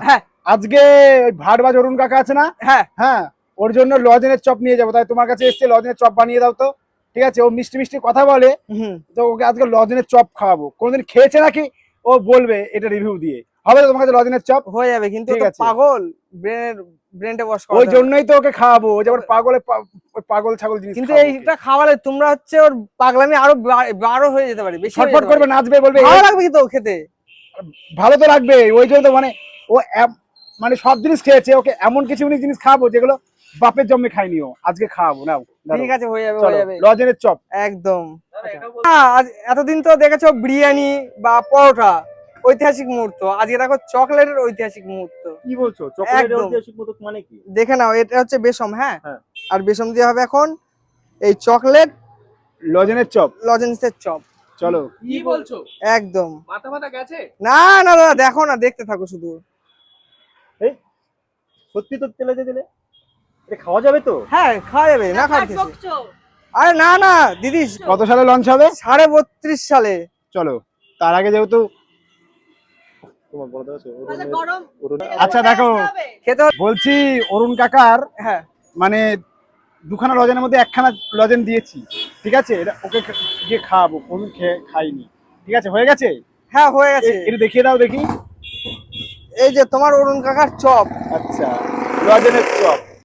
হ্যাঁ। আজকে ভাটবাজ অরুণ কাকা আছে না? হ্যাঁ। হ্যাঁ ওর জন্য লজেনের চপ নিয়ে যাব। তাই তোমার কাছে এসছে লজেনের চপ বানিয়ে দাও তো। ঠিক আছে ও মিষ্টি মিষ্টি কথা বলে। তো ওকে আজকে লজেনের চপ খাওয়াবো। কোনোদিন খেয়েছে নাকি? ও বলবে এটা রিভিউ দিয়ে। হবে তো তোমার কাছে লজেনের চপ? হয়ে যাবে কিন্তু। পাগল। ব্রেনের ব্রেনটা বস ওই জন্যই তো ওকে খাওয়াবো। ও যে আবার পাগলে পাগল ছাগল জিনিস কিন্তু এইটা খাওয়ালে তোমরা হচ্ছে ওর পাগলামি আরও বা- বারো হয়ে যেতে পারে বেশি ছটফট করবে নাচবে বলবে ভালো "এই, লাগবে কিন্তু খেতে। ভালো তো লাগবে ওই জন্য তো মানে ও মানে সব জিনিস খেয়েছে ওকে এমন কিছু জিনিস জিনিস খাওয়াবো যেগুলো বাপের জন্মে খাইনি ও। আজকে খাওয়াবো নাও ধরো। ঠিক আছে হয়ে যাবে হয়ে যাবে। লজেনের চপ। একদম। হ্যাঁ, আজ- এতদিন তো দেখেছ বিরিয়ানি বা পরোটা ঐতিহাসিক মুহূর্ত। আজকে দেখো চকলেটের ঐতিহাসিক মুহূর্ত। কি বলছো? চকলেটের ঐতিহাসিক মতো মানে কি? দেখে নাও এটা হচ্ছে বেসম হ্যাঁ? হ্যাঁ। আর বেসম দিয়ে হবে এখন এই চকলেট লজেনের চপ। লজেন্সের চপ। চলো। কি বলছো? একদম। মাথা মাথা গেছে? না না না দেখো না দেখতে থাকো শুধু। সত্যি তো তেলে দিয়ে দিলে? এটা খাওয়া যাবে তো? হ্যাঁ খাওয়া যাবে না খাওয়া আরে না না দিদি কত সালে লঞ্চ হবে? সাড়ে বত্রিশ সালে। চলো তার আগে যেহেতু গরম। আচ্ছা দেখো খেতে বলছি অরুণ কাকার হ্যাঁ। মানে দুখানা লজেনের মধ্যে একখানা লজেন দিয়েছি ঠিক আছে? এটা ওকে গিয়ে খাওয়াবো কোন খেয়ে খাইনি। ঠিক আছে হয়ে গেছে? হ্যাঁ হয়ে গেছে। এ- এটা দেখিয়ে দাও দেখি। এই যে তোমার অরুণ কাকার চপ। আচ্ছা রজনের চপ।